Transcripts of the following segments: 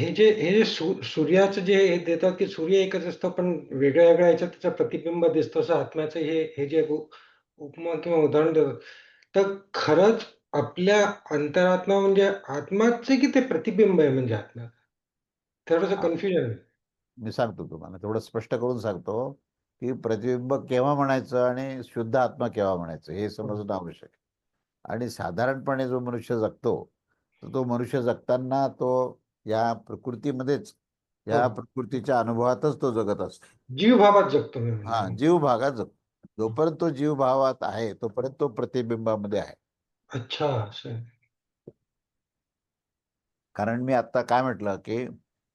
हे जे हे जे सू सूर्याचं जे हे देतात, की सूर्य एकच असतो, पण वेगळ्या-वेगळ्या ह्याच्यात त्याचं प्रतिबिंब दिसतं, असं आत्म्याचं हे हे जे उपमा किंवा उदाहरण देतात. तर खरंच आपल्या अंतरात्मा म्हणजे आत्माच की ते प्रतिबिंब आहे म्हणजे आत्म्याचं? थोडंसं. कन्फ्युजन आहे. मी सांगतो तुम्हाला, तेवढं स्पष्ट करून सांगतो, की प्रतिबिंब केव्हा म्हणायचं आणि शुद्ध आत्मा केव्हा म्हणायचं, हे. समजणं आवश्यक आहे. आणि साधारणपणे जो मनुष्य जगतो, तर तो मनुष्य जगताना तो या प्रकृतीमध्येच, या हो. प्रकृतीच्या अनुभवातच तो जगत असतो. जीवभावात जगतो मी म्हणजे. हां, जीव भागात जगतो. जोपर्यंत तो जीव भावात आहे, तोपर्यंत तो प्रतिबिंबामध्ये आहे. अच्छा. कारण मी आता काय म्हटलं, की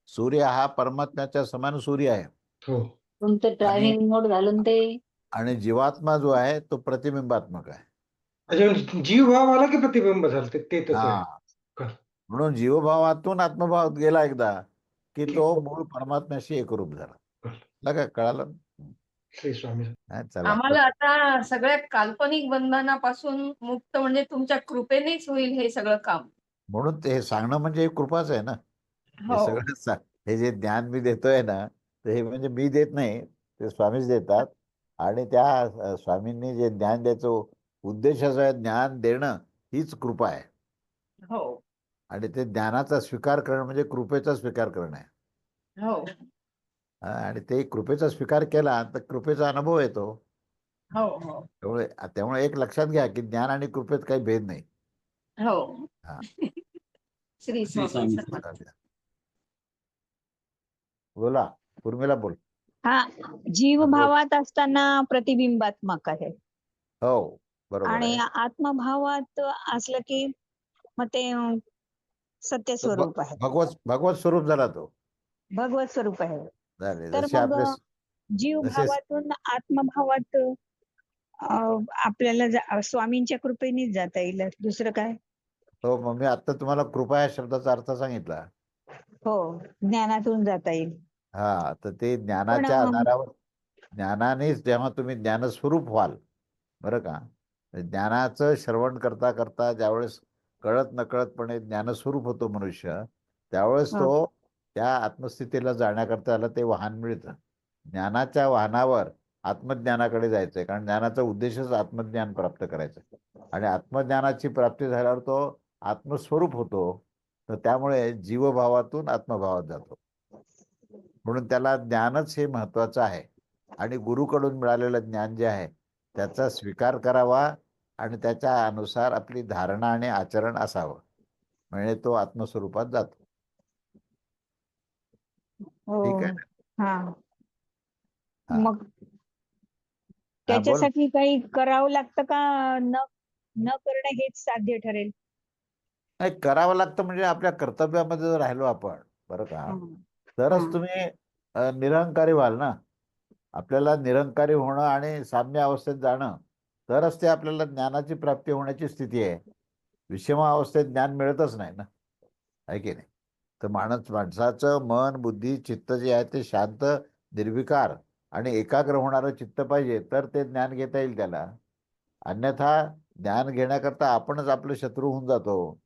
सूर्य हा परमात्म्याच्या समान सूर्य आहे. हो. तुमचं आणि ट्रॅव्हलिंग मोड घालून ते आणि जीवात्मा जो आहे, तो प्रतिबिंबात्मक आहे. म्हणजे जीवभाव आला, की प्रतिबिंब झालं ते. हां. म्हणून जीवभावातून आत्मभावात गेला एकदा, की तो मूळ परमात्म्याशी एकरूप झाला. कळलं. कळलं का? कळालं? श्री स्वामी चला. आम्हाला आता सगळ्या काल्पनिक बंधनापासून मुक्त म्हणजे तुमच्या कृपेनेच होईल हे सगळं काम. म्हणून ते हे सांगणं म्हणजे कृपाच आहे ना. हे हो. सगळं सा हे जे ज्ञान मी देतोय ना, तर हे म्हणजे मी देत नाही, ते स्वामीच देतात. आणि त्या स्वामींनी जे ज्ञान द्यायचं उद्देशाचं ज्ञान देणं, हीच कृपा आहे. हो. आणि ते ज्ञानाचा स्वीकार करणं म्हणजे कृपेचा स्वीकार करणं आहे. हो. हां, आणि ते कृपेचा स्वीकार केला, तर कृपेचा अनुभव येतो. हो, हो. त्यामुळे त्यामुळे एक लक्षात घ्या, की ज्ञान आणि कृपेत काही भेद नाही. हो. हां. बोला, उर्मिला बोल. हां, बोल. जीवभावात असताना प्रतिबिंबात्मक आहे. हो, बरोबर आणि. आत्मभावात असलं की मग ते सत्य स्वरूप आहे. भगवत भगवत स्वरूप झाला तो. भगवत स्वरूप आहे. झाले. तर जसे मग आपले जसे जीवभावातून आत्मभावात अ, आपल्याला जा स्वामींच्या कृपेनेच जाता येईल. दुसरं काय? हो, मग मी आता तुम्हाला कृपा या शब्दाचा अर्थ सांगितला. हो, ज्ञानातून जाता येईल. हां, तर ते ज्ञानाच्या अ आधारावर ज्ञानानेच जेव्हा तुम्ही ज्ञानस्वरूप व्हाल, बरं का. ज्ञानाचं श्रवण करता, करता ज्यावेळेस कळत-नकळतपणे ज्ञानस्वरूप होतो मनुष्य, त्यावेळेस. तो त्या आत्मस्थितीला जाण्याकरता त्याला ते वाहन मिळतं. ज्ञानाच्या वाहनावर आत्मज्ञानाकडे जायचंय, कारण ज्ञानाचा उद्देशच आत्मज्ञान प्राप्त करायचं. आणि आत्मज्ञानाची प्राप्ती झाल्यावर तो आत्मस्वरूप होतो. तर त्यामुळे जीवभावातून आत्मभावात जातो. म्हणून त्याला ज्ञानच हे महत्त्वाचं आहे. आणि गुरूकडून मिळालेलं ज्ञान जे आहे, त्याचा स्वीकार करावा आणि त्याच्या अनुसार आपली धारणा आणि आचरण असावं. म्हणजे तो आत्मस्वरूपात जातो. ठीक हो. आहे ना? मग. त्याच्यासाठी काही करावं लागतं का न न करणं हेच साध्य ठरेल? नाही, करावं लागतं म्हणजे आपल्या कर्तव्यामध्ये जर राहिलो आपण, बरं का. तरच. तुम्ही अ, निरहंकारी व्हाल ना. आपल्याला निरहंकारी होणं आणि साम्य अवस्थेत जाणं, तरच ते आपल्याला ज्ञानाची प्राप्ती होण्याची स्थिती आहे. विषम अवस्थेत ज्ञान मिळतच नाही ना. आहे की नाही? तर माणस माणसाचं मन, बुद्धी, चित्त जे आहे ते शांत, निर्विकार आणि एकाग्र होणारं चित्त पाहिजे, तर ते ज्ञान घेता येईल त्याला. अन्यथा ज्ञान घेण्याकरता आपणच आपले शत्रू होऊन जातो.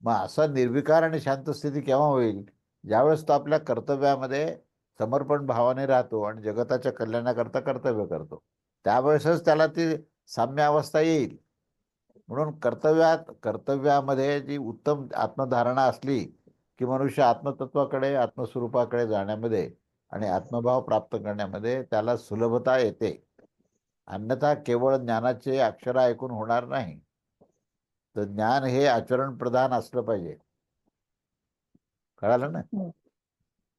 मग असा निर्विकार आणि शांत स्थिती केव्हा होईल? ज्यावेळेस तो आपल्या कर्तव्यामध्ये समर्पण भावाने राहतो आणि जगताच्या कल्याणाकरता कर्तव्य करतो. त्यावेळेसच त्याला ती साम्य अवस्था येईल. म्हणून कर्तव्यात कर्तव्यामध्ये जी उत्तम आत्मधारणा असली, की मनुष्य आत्मतत्वाकडे, आत्मस्वरूपाकडे जाण्यामध्ये आणि आत्मभाव प्राप्त करण्यामध्ये त्याला सुलभता येते. अन्यथा केवळ ज्ञानाचे अक्षरं ऐकून होणार नाही. तर ज्ञान हे आचरण प्रधान असलं पाहिजे. कळालं ना? हो.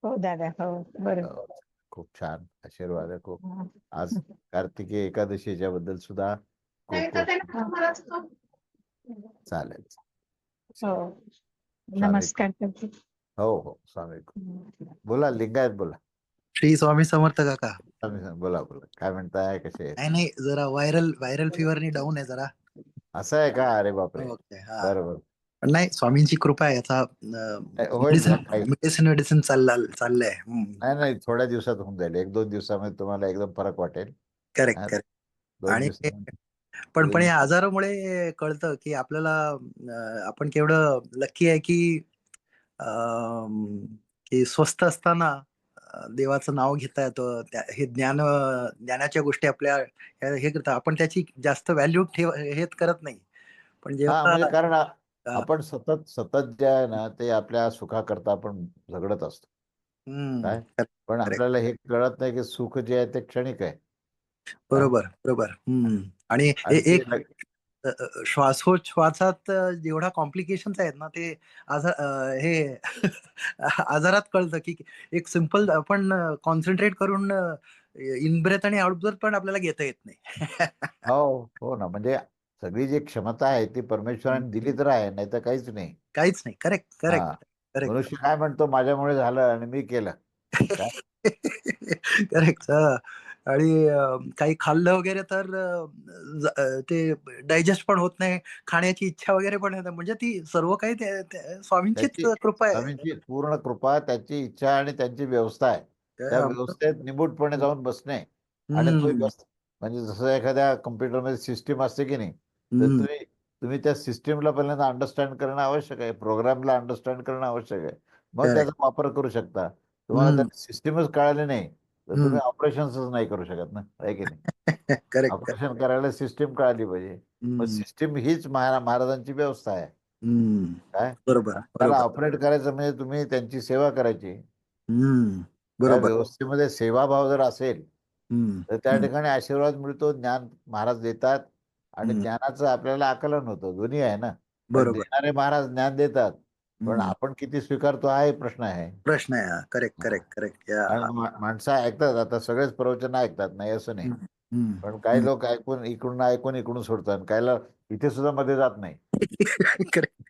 हो दादा. हो. बरोबर. हो. खूप छान. आशीर्वाद आहे खूप. हां. आज कार्तिकी एकादशीच्या बद्दल सुद्धा हां. चालेल. हो. स्वामी नमस्कार करते. हो, हो. स्वामी हं. बोला लिंगायत बोला. श्री स्वामी समर्थ काका. स्वामी. बोला, बोला. काय म्हणताय? कसे? नाही, नाही. जरा व्हायरल व्हायरल फीव्हरनी डाऊन आहे जरा. असं आहे का? अरे बापरे! ओके. नाही स्वामींची कृपा आहे. आता मेडिसिन मेडिसिन मेडिसिन चालला चाललंय. नाही, नाही. थोड्या दिवसात होऊन जाईल. 1-2 दिवसामध्ये तुम्हाला एकदम फरक वाटेल. करेक्ट. करेक्ट. 2 आणि पण पण या आजारामुळे कळतं, की आपल्याला आपण केवढं लकी आहे, की की स्वस्त असताना देवाचं नाव घेता येतं हे ज्ञान ज्ञानाच्या गोष्टी आपल्या हे करतात आपण त्याची जास्त व्हॅल्यू ठेव हे करत नाही पण हा जेव्हा म्हणजे कारण. आपण सतत सतत जे आहे ना ते आपल्या सुखाकरता आपण झगडत असतो. काय? पण. आपल्याला हे कळत नाही की सुख जे आहे ते क्षणिक आहे. बरोबर बरोबर. आणि एक श्वासोच्छवासात जेवढा कॉम्प्लिकेशन्स आहेत ना ते आजार हे आजारात कळतं की एक सिंपल आपण कॉन्सन्ट्रेट करून इन ब्रेथ आणि आउट ब्रेथ पण आपल्याला घेता येत नाही. हो हो ना. म्हणजे सगळी जी क्षमता आहे ती परमेश्वराने दिली तर आहे नाही तर काहीच नाही. काहीच नाही. करेक्ट हा. करेक्ट करेक्ट मनुष्य काय म्हणतो माझ्यामुळे झालं आणि मी केलं. करेक्ट आणि अ, काही खाल्लं वगैरे तर अ, ज- अ, ते डायजेस्ट पण होत नाही. खाण्याची इच्छा वगैरे पण होत. म्हणजे ती सर्व काही ते- ते स्वामींचीच त्याची कृपा आहे. स्वामींची पूर्ण कृपा त्याची इच्छा आणि त्यांची व्यवस्था आहे. त्या अ, व्यवस्थेत निमूटपणे जाऊन बसणे. आणि तो हम्म, व्यवस्था म्हणजे जसं एखाद्या कम्प्युटरमध्ये सिस्टीम असते की नाही तर तुम्ही तुम्ही त्या सिस्टीमला पहिल्यांदा अंडरस्टँड करणं आवश्यक आहे प्रोग्रामला अंडरस्टँड करणं आवश्यक आहे. मग. त्याचा वापर करू शकता. तुम्हाला हम्म. त्या सिस्टीमच कळाली नाही तर. तुम्ही ऑपरेशनच नाही करू शकत ना आहे की नाही? ऑपरेशन करायला सिस्टीम कळाली पाहिजे. मग सिस्टीम हीच महारा महाराजांची व्यवस्था आहे. काय? बरोबर त्याला ऑपरेट करायचं म्हणजे तुम्ही त्यांची सेवा करायची. बरोबर. व्यवस्थेमध्ये सेवाभाव जर असेल तर त्या ठिकाणी आशीर्वाद मिळतो ज्ञान महाराज देतात आणि. ज्ञानाचं आपल्याला आकलन होतं दोन्ही आहे ना. बरोबर. देणारे महाराज ज्ञान देतात. पण. आपण किती स्वीकारतो हा प्रश्न आहे. प्रश्न आहे करेक्ट. करेक्ट करेक्ट माणसं ऐकतात. आता सगळेच प्रवचन ऐकतात नाही असं नाही. पण काही. लोक ऐकून इकडून ऐकून इकडून सोडतात. काहीला इथे सुद्धा मध्ये जात नाही.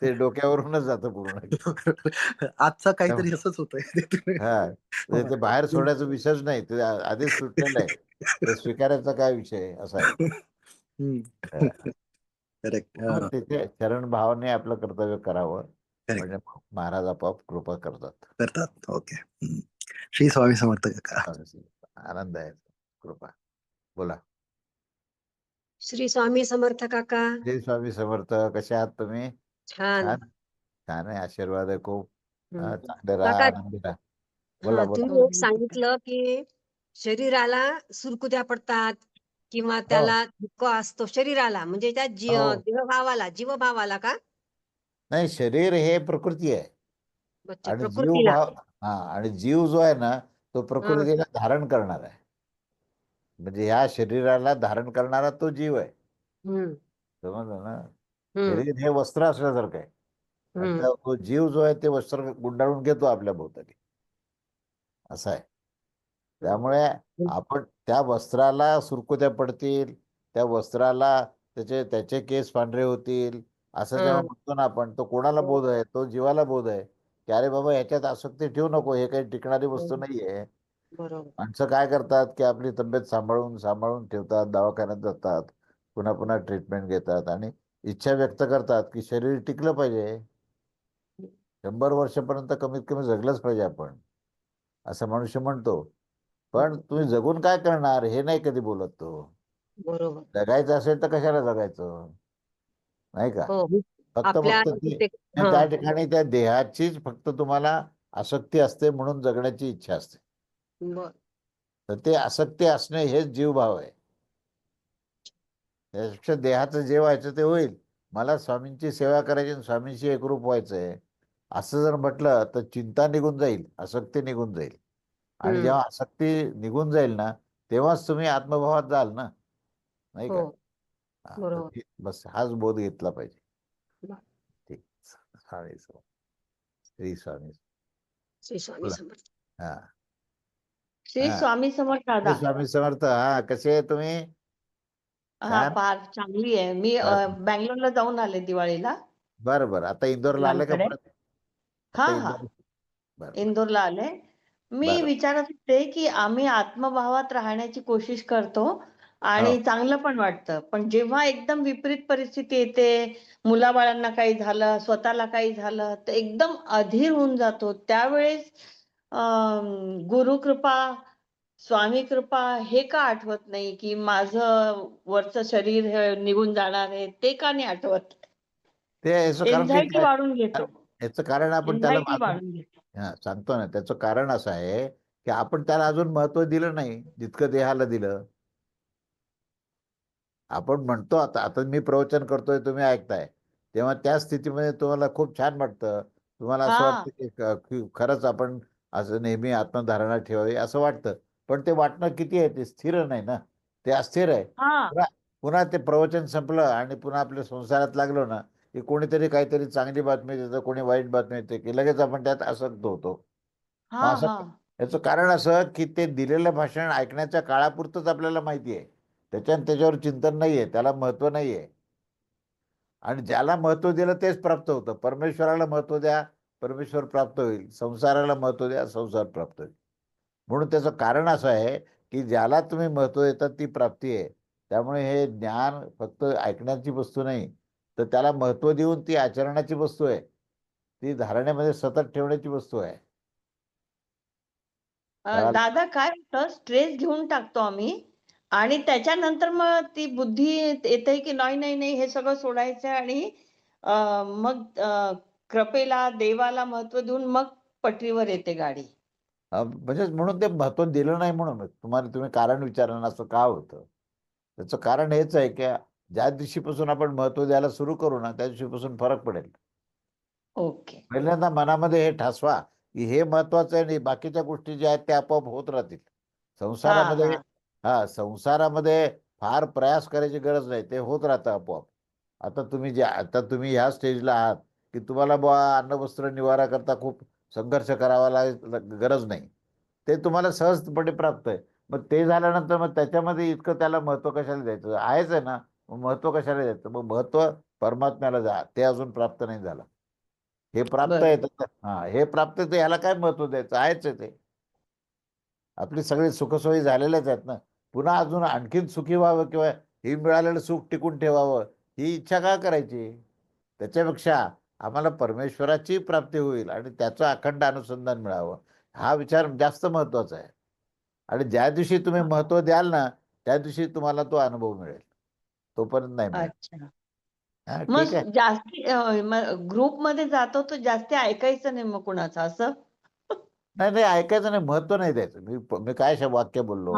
ते डोक्यावरूनच जातं पूर्ण. आजचा काहीतरी असंच होतंय. हा. ते बाहेर सोडायचा विषयच नाही. ते आधीच सुटलेलं आहे. स्वीकारायचा काय विषय असा आहे. करेक्ट मग तिथे चरण भावाने आपलं कर्तव्य करावं. Correct. म्हणजे महाराज आपोआप कृपा करतात. करतात. ओके हम्म. श्री स्वामी समर्थ काका. आनंद आहे. कृपा. बोला. श्री स्वामी समर्थ काका. जय स्वामी समर्थ. कसे आहात तुम्ही? छान. छान. छान आहे. आशीर्वाद आहे खूप. हा, हम्म. चांगले राहा काका, आनंदी राहा. बोला हा, बोला. तुम्ही एक सांगितलं की शरीराला सुरकुत्या पडतात. किंवा त्याला धक्का असतो शरीराला म्हणजे त्या जी हो. देहभावाला जीवभावाला का? नाही शरीर हे प्रकृती आहे. आणि जीव प्रकृतीला. भाव हा आणि जीव जो आहे ना तो प्रकृतीला धारण करणार आहे. म्हणजे ह्या शरीराला धारण करणारा तो जीव आहे. हम्म, समजलं ना? हम्म, शरीर हे वस्त्र असल्यासारखं आहे. आणि हम्म. त्या- तो जीव जो आहे ते वस्त्र गुंडाळून घेतो आपल्या भोवताली. असं आहे. त्यामुळे आपण त्या वस्त्राला सुरकुत्या पडतील त्या वस्त्राला त्याचे त्याचे केस पांढरे होतील असं जेव्हा. म्हणतो ना आपण तो कोणाला हो. बोध आहे तो जीवाला बोध आहे की अरे बाबा ह्याच्यात आसक्ती ठेवू नको हे काही टिकणारी वस्तू हो. नाहीये. बरोबर. माणसं काय करतात की आपली तब्येत सांभाळून सांभाळून ठेवतात दवाखान्यात जातात पुन्हा पुन्हा ट्रीटमेंट घेतात आणि इच्छा व्यक्त करतात की शरीर टिकलं पाहिजे. शंभर वर्षापर्यंत कमीत कमी जगलंच पाहिजे आपण. असं मनुष्य म्हणतो. पण तुम्ही जगून काय करणार? हे नाही कधी बोलत तो. बरोबर. जगायचं असेल तर कशाला जगायचं? नाही का? हो फक्त आपल्या फक्त ती- ते- त्या हा, ठिकाणी त्या देहाचीच फक्त तुम्हाला आसक्ती असते म्हणून जगण्याची इच्छा असते. बर. तर ते आसक्ती असणे हेच जीवभाव आहे. त्यापेक्षा देहाचं जे व्हायचं ते होईल. मला स्वामींची सेवा करायची आणि स्वामींशी एकरूप व्हायचं आहे. असं जर म्हटलं तर चिंता निघून जाईल आसक्ती निघून जाईल. आणि. जेव्हा आसक्ती निघून जाईल ना तेव्हाच तुम्ही आत्मभावात जाल ना नाही का हो हा, बरोबर. बस हाच बोध घेतला पाहिजे बर. ठीक स्वामी समर्थ. श्री स्वामी श्री स्वामी बोला. समर्थ हा श्री हा. स्वामी समर्थ श्री दादा स्वामी समर्थ हा कसे आहे तुम्ही हा. फार चांगली आहे मी अ. बँगलोरला जाऊन आले दिवाळीला बरं बरं आता इंदोरला आले का मुलांकडे. परत हा आता हा इंदोर- बरं, बरं. इंदोरला आले मी बरं. विचारत होते की आम्ही आत्मभावात राहण्याची कोशिश करतो आणि हो. चांगलं पण वाटतं. पण जेव्हा एकदम विपरीत परिस्थिती येते मुलाबाळांना काही झालं स्वतःला काही झालं तर एकदम अधीर होऊन जातो. त्यावेळेस अं, गुरुकृपा स्वामी कृपा हे का आठवत नाही की माझं वरचं शरीर हे निघून जाणार आहे ते का नाही आठवत? ते याचं कारण एन्झायटी वाढून घेतो. याचं कारण आपण त्याला हा सांगतो ना त्याचं कारण असं आहे की आपण त्याला अजून महत्त्व दिलं नाही जितकं देहाला दिलं. आपण म्हणतो आता आता मी प्रवचन करतोय तुम्ही ऐकताय. तेव्हा त्या स्थितीमध्ये तुम्हाला खूप छान वाटतं. तुम्हाला असं. वाटतं की खरंच आपण असं नेहमी आत्मधारणा ठेवावी असं वाटतं. पण ते वाटणं किती आहे ते स्थिर नाही ना. ते अस्थिर आहे. पुन्हा ते प्रवचन संपलं आणि पुन्हा आपल्या संसारात लागलो ना की कोणीतरी काहीतरी चांगली बातमी देतं कोणी वाईट बातमी देते की लगेच आपण त्यात आसक्त होतो. हा असं- हा. याचं कारण असं की ते दिलेलं भाषण ऐकण्याच्या काळापुरतंच आपल्याला माहिती आहे. त्याच्या त्याच्यावर चिंतन नाही आहे त्याला महत्त्व नाही आहे आणि ज्याला महत्त्व दिलं तेच प्राप्त होतं. परमेश्वराला महत्त्व द्या परमेश्वर प्राप्त होईल. संसाराला महत्त्व द्या संसार प्राप्त होईल. म्हणून त्याचं कारण असं आहे की ज्याला तुम्ही महत्त्व देतात ती प्राप्ती आहे. त्यामुळे हे ज्ञान फक्त ऐकण्याची वस्तू नाही तर त्याला महत्त्व देऊन ती आचरणाची वस्तू आहे. ती धारणेमध्ये सतत ठेवण्याची वस्तू आहे? दादा काय होतं स्ट्रेस घेऊन टाकतो आम्ही आणि त्याच्यानंतर मग ती बुद्धी येते की नाही नाही नाही हे सगळं सोडायचं आणि मग कृपेला देवाला महत्त्व देऊन मग पटरीवर येते गाडी. म्हणजे म्हणून ते महत्त्व दिलं नाही म्हणून तुम्हाला तुम्ही कारण विचारलं असं का होतं? त्याचं कारण हेच आहे की ज्या दिवशीपासून आपण महत्त्व द्यायला सुरू करू ना त्या दिवशीपासून फरक पडेल. ओके. पहिल्यांदा मनामध्ये हे ठसवा की हे महत्वाचं आहे आणि बाकीच्या गोष्टी ज्या आहेत त्या आपोआप होत राहतील. संसारामध्ये हा. संसारामध्ये फार प्रयास करायची गरज नाही ते होत राहतं आपोआप. आता तुम्ही जे आता तुम्ही ह्या स्टेजला आहात की तुम्हाला बुवा अन्न वस्त्र निवारा करता खूप संघर्ष करावा लाग गरज नाही. ते तुम्हाला सहजपणे प्राप्त आहे. मग ते झाल्यानंतर मग त्याच्यामध्ये इतकं त्याला महत्त्व कशाला द्यायचं? आहेच आहे ना. मग महत्त्व कशाला द्यायचं मग महत्त्व परमात्म्याला द्या ते अजून प्राप्त नाही झालं. हे प्राप्त तर- हा हे प्राप्त तर ह्याला काय महत्त्व द्यायचं? आहेच आहे ते. आपली सगळी सुखसोयी झालेल्याच आहेत ना. पुन्हा अजून आणखीन सुखी व्हावं किंवा हे मिळालेलं सुख टिकून ठेवावं ही इच्छा का करायची? त्याच्यापेक्षा आम्हाला परमेश्वराची प्राप्ती होईल आणि त्याचं अखंड अनुसंधान मिळावं. हा विचार जास्त महत्त्वाचा आहे. आणि ज्या दिवशी तुम्ही महत्त्व द्याल ना त्या दिवशी तुम्हाला तो अनुभव मिळेल. तोपर्यंत नाही मिळेल अच्छा. हा, मग ठीक आहे. जास्ती ग्रुपमध्ये जातो तर जास्ती ऐकायचं नाही मग कुणाचं असं? नाही नाही ऐकायचं नाही महत्त्व नाही द्यायचं. मी मी काय शा- वाक्य बोललो?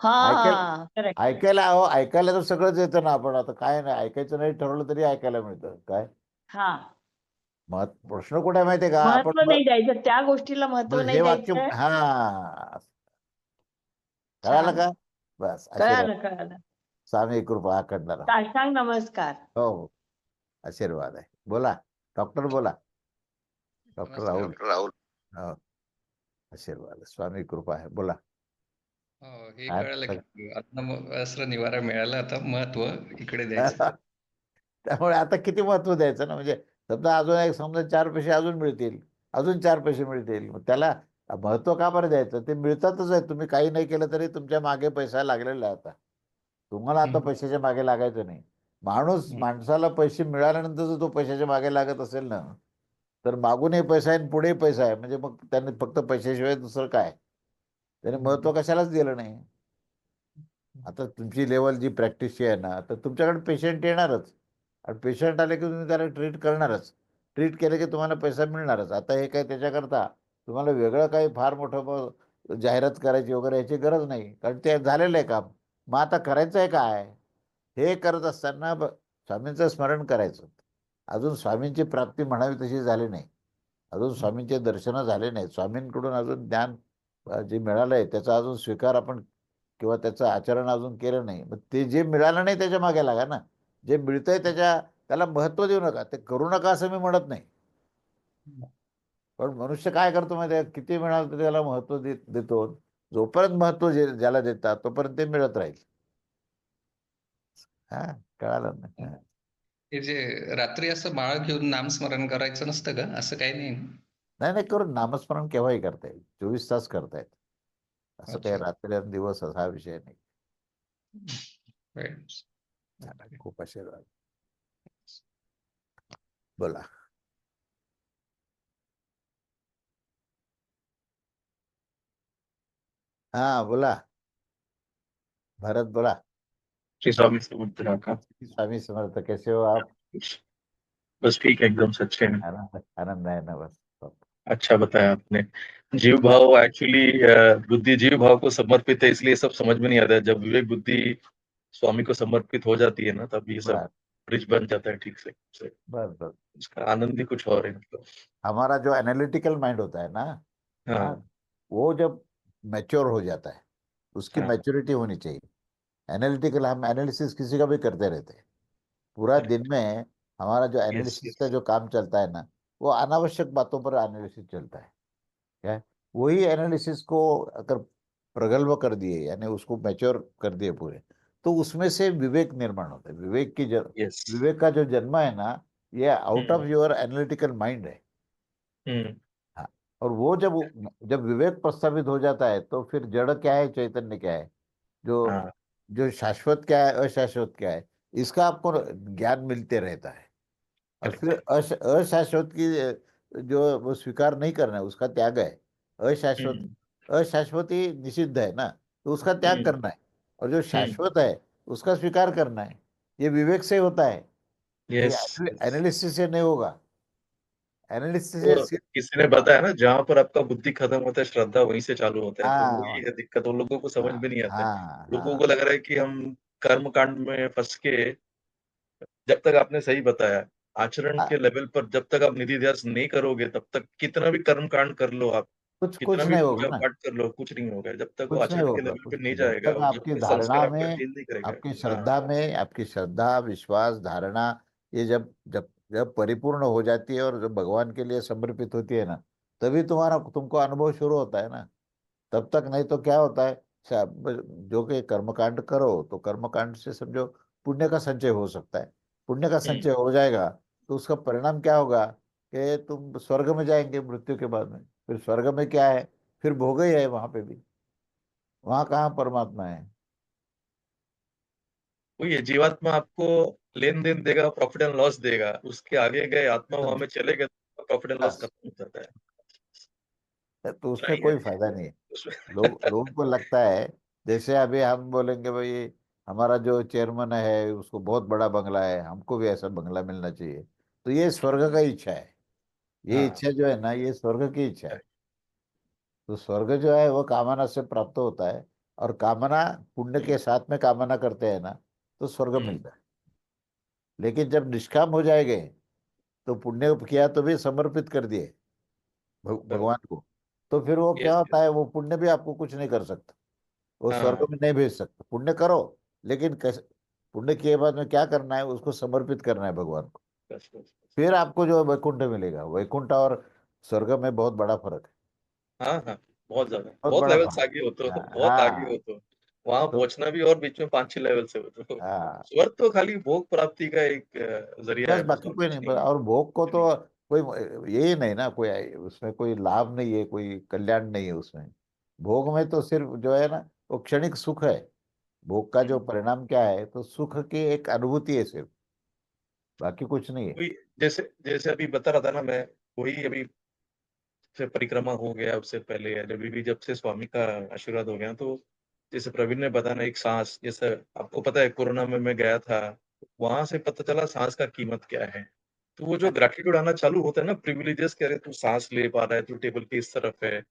हा. ऐकायला- करेक्ट ऐकायला अहो ऐकायला तर सगळंच येतं ना आपण. आता काय नाही ऐकायचं नाही ठरवलं तरी ऐकायला मिळतं. काय? हा. मत प्रश्न कुठे आहे माहितीये का? महत्त्व आपण नाही द्यायचं. त्या गोष्टीला महत्त्व बस नाही हे वाक्य द्यायचं. हा. कळालं छान. का? बस कळालं कळालं. स्वामी कृपा करणारा साष्टांग नमस्कार. हो हो. आशीर्वाद आहे. बोला डॉक्टर बोला. डॉक्टर राहुल. राहुल. हो. आशीर्वाद आहे. स्वामी कृपा आहे. बोला. हो हे काय कळालं की वस्त्र निवारा मिळाला. आता महत्त्व इकडे द्यायचं. त्यामुळे आता किती महत्त्व द्यायचं ना? म्हणजे समजा अजून एक समजा चार पैसे अजून मिळतील. अजून चार पैसे मिळतील. मग त्याला महत्त्व का बरं द्यायचं? ते मिळतातच आहे तुम्ही काही नाही केलं तरी तुमच्या मागे पैसा लागलेला आहे आता. तुम्हाला आता. पैशाच्या मागे लागायचं नाही. माणूस. माणसाला पैसे मिळाल्यानंतर जर तो पैशाच्या मागे लागत असेल ना तर मागूनही पैसा आहे आणि पुढेही पैसा आहे. म्हणजे मग त्याने फक्त पैशाशिवाय दुसरं काय? त्याने महत्त्व कशालाच दिलं नाही. आता तुमची लेवल जी प्रॅक्टिसची आहे ना तर तुमच्याकडे पेशंट येणारच. आणि पेशंट आले की तुम्ही त्याला ट्रीट करणारच. ट्रीट केलं की तुम्हाला पैसा मिळणारच. आता हे काय त्याच्याकरता तुम्हाला वेगळं काही फार मोठं जाहिरात करायची वगैरे याची गरज नाही. कारण ते झालेलं आहे काम. मग आता करायचं आहे काय? हे करत असताना स्वामींचं स्मरण करायचं. अजून स्वामींची प्राप्ती म्हणावी तशी झाली नाही. अजून स्वामींचे दर्शनं झाले नाहीत स्वामींकडून अजून ज्ञान जे मिळालं आहे त्याचा अजून स्वीकार आपण किंवा त्याचं आचरण अजून केलं नाही. मग ते जे मिळालं नाही त्याच्यामागे लागा ना. जे मिळतंय त्याच्या त्याला महत्त्व देऊ नका. ते करू नका असं मी म्हणत नाही. पण मनुष्य काय करतो माहिती किती मिळालं तरी त्याला महत्त्व देत देतो. जोपर्यंत महत्त्व जे ज्याला देतात तोपर्यंत ते मिळत राहील हा कळालं ना हा. जे रात्री असं माळ घेऊन नामस्मरण करायचं नसतं का असं काही नाही? नाही नाही करून नामस्मरण केव्हाही करता येईल चोवीस तास करता येत असं काही. रात्री आणि दिवस असा हा विषय नाही. खूप आशीर्वाद बोला हा बोला भरत बोला श्री स्वामी समुद्र का स्वामी समर्थ कैसे हो आप बस ठीक है एकदम सच्चे में आनंद आहे ना बस अच्छा बताया आपने। जीव भाव एक्चुअली बुद्धि जीव भाव को समर्पित है इसलिए सब समझ में नहीं आता है। जब विवेक बुद्धि स्वामी को समर्पित हो जाती है ना तब ये सब ब्रिज बन जाता है ठीक से से। बस बस। उसका आनंद ही कुछ और है मतलब। हमारा जो एनालिटिकल माइंड होता है ना हाँ हाँ। वो जब मैच्योर हो जाता है। उसकी हाँ। मैच्योरिटी होनी चाहिए। एनालिटिकल हम एनालिसिस किसी का भी करते रहते हैं। पूरा दिन में हमारा जो एनालिसिस का जो काम चलता है ना वो अनावश्यक बातों पर एनालिसिस चलता है। क्या वही एनालिसिस को अगर प्रगल्भ कर दिए यानी उसको मैच्योर कर दिए पूरे तो उसमें से विवेक निर्माण होता है। विवेक की जो यस विवेक का जो जन्म है ना ये out of. Your analytical mind है। हम्म। और वो जब जब विवेक प्रस्तावित हो जाता है तो फिर जड़ क्या है चैतन्य क्या है? जो हाँ। जो शाश्वत क्या है अशाश्वत क्या है इसका आपको ज्ञान मिलते रहता है। और फिर अशाश्वत की जो वो स्वीकार नहीं करना है उसका त्याग है। अशाश्वत हम्म, अशाश्वती निषिद्ध है ना तो उसका त्याग हम्म, करना है। और जो शाश्वत है उसका स्वीकार करना है। ये विवेक से होता है. एनालिसिस से नहीं होगा। किसी ने बताया ना जहाँ पर आपका बुद्धि खत्म होता है श्रद्धा वहीं से चालू होता है तो वही है दिक्कत उन लोगों को समझ में नहीं आता हाँ। लोगों हाँ। को लग रहा है कि हम कर्म कांड में फंस के जब तक आपने सही बताया आचरण। के लेवल पर जब तक आप निधि ध्यास नहीं करोगे तब तक कितना भी कर्म कांड कर लो आप कुछ कुछ नहीं होगा पाठ कर लो कुछ नहीं होगा। जब तक वो आचरण के लेवल पे नहीं जाएगा आपकी धारणा में आपकी श्रद्धा में आपकी श्रद्धा विश्वास धारणा ये जब जब जब परिपूर्ण हो जाती है और जब भगवान के लिए समर्पित होती है ना तभी तुम्हारा तुमको अनुभव शुरू होता है ना। तब तक नहीं तो क्या होता है जो कि कर्मकांड करो तो कर्मकांड से समझो पुण्य का संचय हो सकता है। पुण्य का संचय हो जाएगा तो उसका परिणाम क्या होगा कि तुम स्वर्ग में जाएँगे मृत्यु के बाद में। फिर स्वर्ग में क्या है फिर भोग ही है वहाँ पे भी। वहाँ कहाँ परमात्मा है? वही है जीवात्मा आपको लेन देन देगा प्रॉफिट एंड लॉस देगा उसके आगे गए आत्मा वहाँ में चले गए प्रॉफिट एंड लॉस। खत्म हो जाता है। तो उसमें कोई फ़ायदा नहीं है। लोग लोगों को लगता है जैसे अभी हम बोलेंगे भाई हमारा जो चेयरमैन है उसको बहुत बड़ा बंगला है हमको भी ऐसा बंगला मिलना चाहिए। तो ये स्वर्ग का इच्छा है। ये हाँ। इच्छा जो है ना ये स्वर्ग की इच्छा है। तो स्वर्ग जो है वो कामना से प्राप्त होता है और कामना पुण्य के साथ में कामना करते हैं ना तो स्वर्ग हम्म। मिलता है। लेकिन जब निष्काम हो जाएँगे तो पुण्य किया तो भी समर्पित कर दिए भगवान को। तो फिर वो क्या होता है वो पुण्य भी आपको कुछ नहीं कर सकता। वो हाँ। स्वर्ग में नहीं भेज सकता। पुण्य करो लेकिन पुण्य किए बाद में क्या करना है उसको समर्पित करना है भगवान को। फिर आपको जो वैकुंठ मिलेगा वैकुंठ और स्वर्ग में बहुत बड़ा फ़र्क है। हाँ हाँ बहुत ज़्यादा। बहुत बहुत भाव। आगे हो तो हाँ, बहुत आगे हाँ। हो। तो वहाँ तो- पहुँचना भी और बीच में पाँच छह लेवल से तो हाँ। स्वर्ग तो खाली भोग प्राप्ति का एक ज़रिया है। बाकी कोई नहीं और भोग को तो कोई यही नहीं ना कोई उसमें कोई लाभ नहीं है कोई कल्याण नहीं है उसमें। भोग में तो सिर्फ़ जो है ना वो क्षणिक सुख है। भोग का जो परिणाम क्या है तो सुख की एक अनुभूति है सिर्फ़। बाकी कुछ नहीं है। जैसे जैसे अभी बता रहा था ना मैं वही अभी से परिक्रमा हो गया उससे पहले जब भी जब से स्वामी का आशीर्वाद हो गया तो जैसे प्रवीण ने बताया ना एक सांस जैसे आपको पता है कोरोना में मैं गया था वहाँ से पता चला सांस का कीमत क्या है। तो वो जो ग्रेटिट्यूड आना चालू होता है ना प्रिविलेजेस कह रहे तू सांस ले पा रहा है तू टेबल के इस तरफ़ है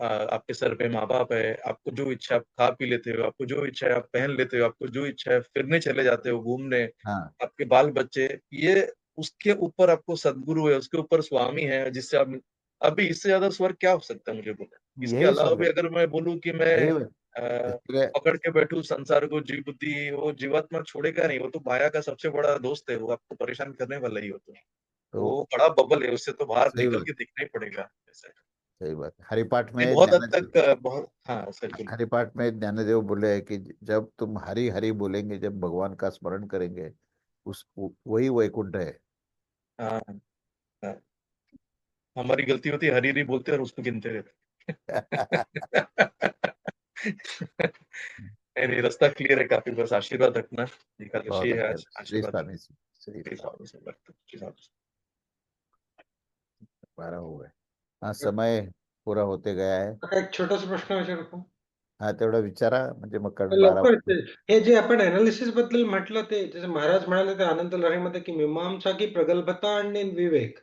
आपके सर पे माँ बाप है आपको जो इच्छा आप खा पी लेते हो आपको जो इच्छा है आप पहन लेते हो आपको जो इच्छा है फिरने चले जाते हो घूमने हाँ। आपके बाल बच्चे ये उसके ऊपर आपको सदगुरु है उसके ऊपर स्वामी है जिससे आप अभी इससे ज़्यादा स्वर्ग क्या हो सकता है मुझे बोला? इसके अलावा भी अगर मैं बोलूँ कि मैं पकड़ के बैठू संसार को जीव बुद्धि वो जीवात्मा छोड़ेगा नहीं वो तो माया का सबसे बड़ा दोस्त है वो आपको परेशान करने वाला ही होता है। तो वो बड़ा बबल है उससे तो बाहर निकल के दिखना ही पड़ेगा सही बात है। हरिपाठ में बहुत हद तक बहुत हाँ हरिपाठ में ज्ञानदेव बोले है कि जब तुम हरि हरि बोलेंगे जब भगवान का स्मरण करेंगे उस वही वैकुंठ है। हाँ हाँ। हमारी गलती होती है हरी हरी बोलते और उसको गिनते रहते नहीं नहीं रास्ता क्लियर है काफी बस आशीर्वाद रखना एकादशी है अच्छा आज श्री आशीर्वाद। बारह हो गए हा समय पुरा होते गया आहे आता एक छोटासा प्रश्न विचारू का? हा तेवढा विचारा म्हणजे मग बारा हे जे आपण अनालिसिसबद्दल म्हटलं ते जसं महाराज म्हणाले ते आनंद लहरीमध्ये की मीमांसा की प्रगल्भता आणि विवेक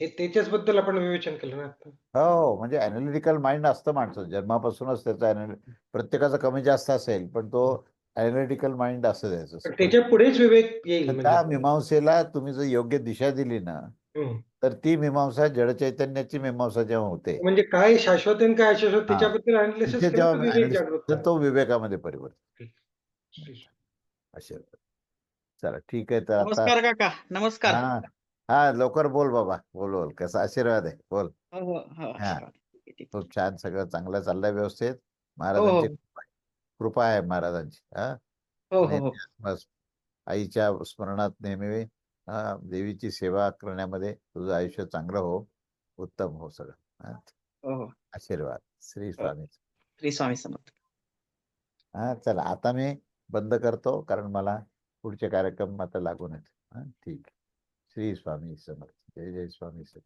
हे त्याच्याच बद्दल आपण विवेचन केलं ना आता? हो म्हणजे अनालिटिकल माइंड असतं माणसं जन्मापासूनच त्याचं प्रत्येकाचं कमी जास्त असेल पण तो अनालिटिकल माइंड असं द्यायचं त्याच्या पुढेच विवेक येईल म्हणजे त्या मीमांसेला तुम्ही जर योग्य दिशा दिली ना हम्म. तर ती मीमांसा जड चैतन्याची मीमांसा जेव्हा होते म्हणजे काय शाश्वत आणि काय अशाश्वत हा. त्याच्याबद्दल अनालिसिस तिथे केलं जेव्हा तर विवेक analysis- जागृत तर होतो. तो विवेकामध्ये परिवर्तन. ठीक. असे चला ठीक आहे तर आता नमस्कार काका नमस्कार. हा हा लवकर बोल बाबा. बोल बोल कसा आशीर्वाद आहे बोल हो हो हो हा. ठीक आहे, ठीक आहे. खूप छान सगळं चांगलं चाललंय व्यवस्थित. महाराजांची कृपा आहे. कृपा आहे महाराजांची हा. हो हो हो. आईच्या स्मरणात नेहमी हा, देवीची सेवा करण्यामध्ये तुझं आयुष्य चांगलं हो उत्तम हो सगळं हा. हो हो. आशीर्वाद श्री स्वामी श्री स्वामी समर्थ. हा चला आता मी बंद करतो कारण मला पुढचे कार्यक्रम आता लागून आहेत हा. ठीक. श्री स्वामी समर्थ. जय जय स्वामी सर